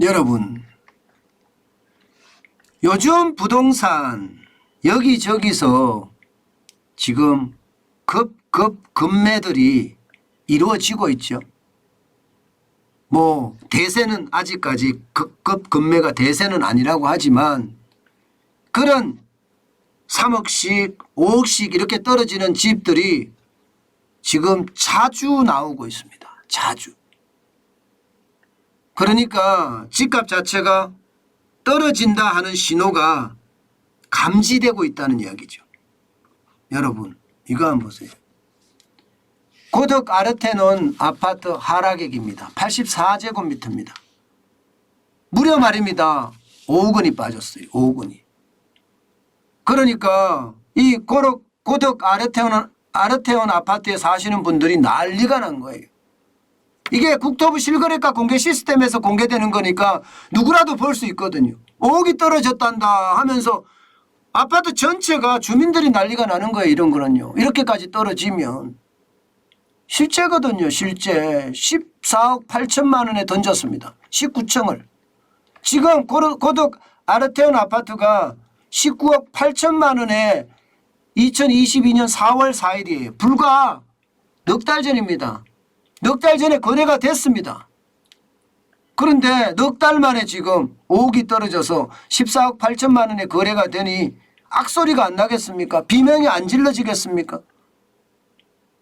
여러분, 요즘 부동산 여기저기서 지금 급급 급매들이 이루어지고 있죠. 뭐 대세는 아직까지 급급 급매가 대세는 아니라고 하지만 그런 3억씩 5억씩 이렇게 떨어지는 집들이 지금 자주 나오고 있습니다. 자주. 그러니까 집값 자체가 떨어진다 하는 신호가 감지되고 있다는 이야기죠. 여러분, 이거 한번 보세요. 고덕 아르테논 아파트 하락액입니다. 84제곱미터입니다. 무려 말입니다. 5억 원이 빠졌어요. 5억 원이. 그러니까 이 고덕 아르테온, 아르테온 아파트에 사시는 분들이 난리가 난 거예요. 이게 국토부 실거래가 공개 시스템에서 공개되는 거니까 누구라도 볼 수 있거든요. 5억이 떨어졌단다 하면서 아파트 전체가 주민들이 난리가 나는 거예요. 이런 거는요. 이렇게까지 떨어지면 실제거든요. 실제 14억 8천만 원에 던졌습니다. 19층을. 지금 고덕 아르테온 아파트가 19억 8천만 원에 2022년 4월 4일이에요. 불과 넉 달 전입니다. 넉 달 전에 거래가 됐습니다. 그런데 넉 달 만에 지금 5억이 떨어져서 14억 8천만 원에 거래가 되니 악소리가 안 나겠습니까? 비명이 안 질러지겠습니까?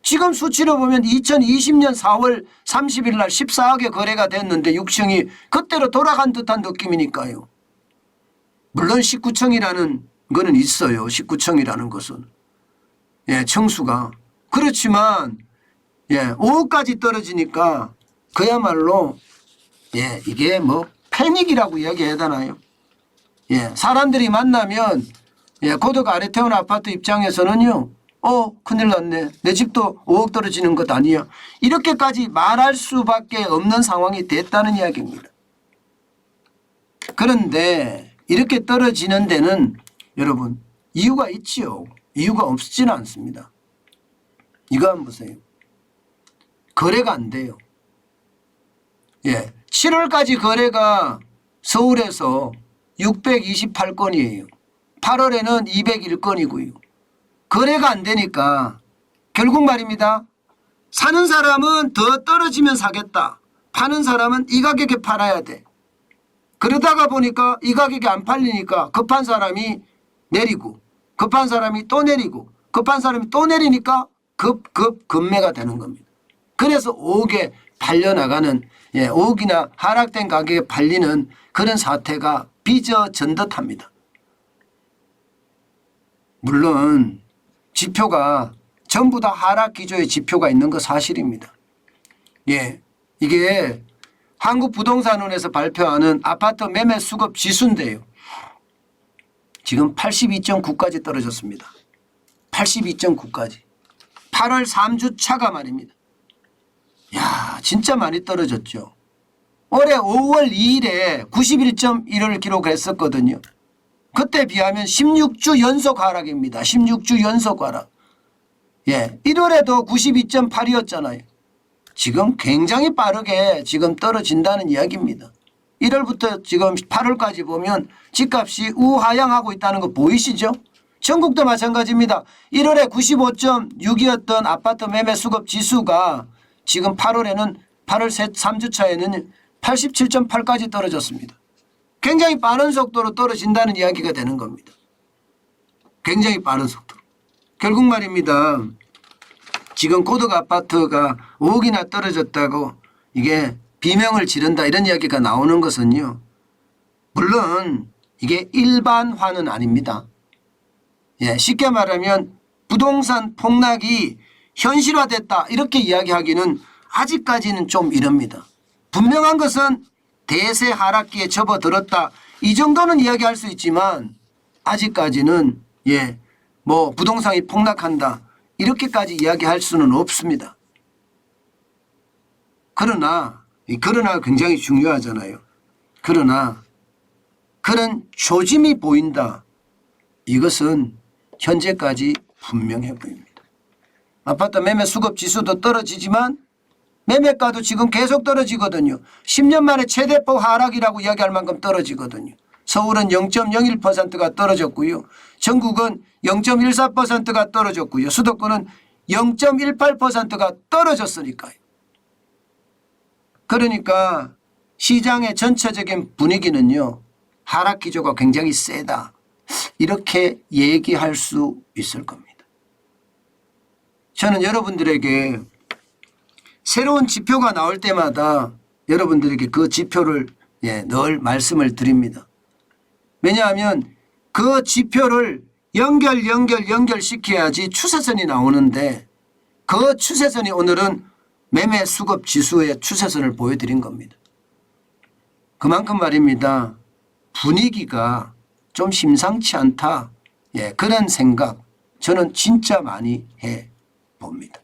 지금 수치로 보면 2020년 4월 30일 날 14억에 거래가 됐는데 6층이 그때로 돌아간 듯한 느낌이니까요. 물론 19층이라는 거는 있어요. 19층이라는 것은. 예, 청수가. 그렇지만 예, 5억까지 떨어지니까 그야말로 예, 이게 뭐 패닉이라고 이야기해야 되나요? 예, 사람들이 만나면 예, 고덕 아래태원 아파트 입장에서는요. 어, 큰일 났네. 내 집도 5억 떨어지는 것 아니야. 이렇게까지 말할 수밖에 없는 상황이 됐다는 이야기입니다. 그런데 이렇게 떨어지는 데는 여러분 이유가 있지요. 이유가 없지는 않습니다. 이거 한번 보세요. 거래가 안 돼요. 예. 7월까지 거래가 서울에서 628건이에요. 8월에는 201건이고요. 거래가 안 되니까 결국 말입니다. 사는 사람은 더 떨어지면 사겠다. 파는 사람은 이 가격에 팔아야 돼. 그러다가 보니까 이 가격에 안 팔리니까 급한 사람이 내리고 급한 사람이 또 내리고 급한 사람이 또 내리니까 급급 급매가 되는 겁니다. 그래서 5억에 팔려나가는 예, 5억이나 하락된 가격에 팔리는 그런 사태가 빚어진 듯합니다. 물론 지표가 전부 다 하락 기조의 지표가 있는 거 사실입니다. 예, 이게 한국부동산원에서 발표하는 아파트 매매 수급 지수인데요. 지금 82.9까지 떨어졌습니다. 82.9까지. 8월 3주 차가 말입니다. 야, 진짜 많이 떨어졌죠. 올해 5월 2일에 91.1을 기록했었거든요. 그때 비하면 16주 연속 하락입니다. 16주 연속 하락. 예. 1월에도 92.8이었잖아요. 지금 굉장히 빠르게 지금 떨어진다는 이야기입니다. 1월부터 지금 8월까지 보면 집값이 우하향하고 있다는 거 보이시죠? 전국도 마찬가지입니다. 1월에 95.6이었던 아파트 매매 수급 지수가 지금 8월에는 8월 3주 차에는 87.8까지 떨어졌습니다. 굉장히 빠른 속도로 떨어진다는 이야기가 되는 겁니다. 굉장히 빠른 속도로. 결국 말입니다. 지금 고덕 아파트가 5억이나 떨어졌다고 이게 비명을 지른다 이런 이야기가 나오는 것은요. 물론 이게 일반화는 아닙니다. 예, 쉽게 말하면 부동산 폭락이 현실화됐다 이렇게 이야기하기는 아직까지는 좀 이릅니다. 분명한 것은 대세 하락기에 접어들었다 이 정도는 이야기할 수 있지만 아직까지는 예, 뭐 부동산이 폭락한다 이렇게까지 이야기할 수는 없습니다. 그러나 이 그러나 굉장히 중요하잖아요. 그러나 그런 조짐이 보인다. 이것은 현재까지 분명해 보입니다. 아파트 매매 수급 지수도 떨어지지만 매매가도 지금 계속 떨어지거든요. 10년 만에 최대폭 하락이라고 이야기할 만큼 떨어지거든요. 서울은 0.01%가 떨어졌고요. 전국은 0.14%가 떨어졌고요. 수도권은 0.18%가 떨어졌으니까요. 그러니까 시장의 전체적인 분위기는요. 하락 기조가 굉장히 세다. 이렇게 얘기할 수 있을 겁니다. 저는 여러분들에게 새로운 지표가 나올 때마다 여러분들에게 그 지표를 예, 늘 말씀을 드립니다. 왜냐하면 그 지표를 연결 연결 연결시켜야지 추세선이 나오는데 그 추세선이 오늘은 매매 수급 지수의 추세선을 보여드린 겁니다. 그만큼 말입니다. 분위기가 좀 심상치 않다. 예, 그런 생각 저는 진짜 많이 해 봅니다.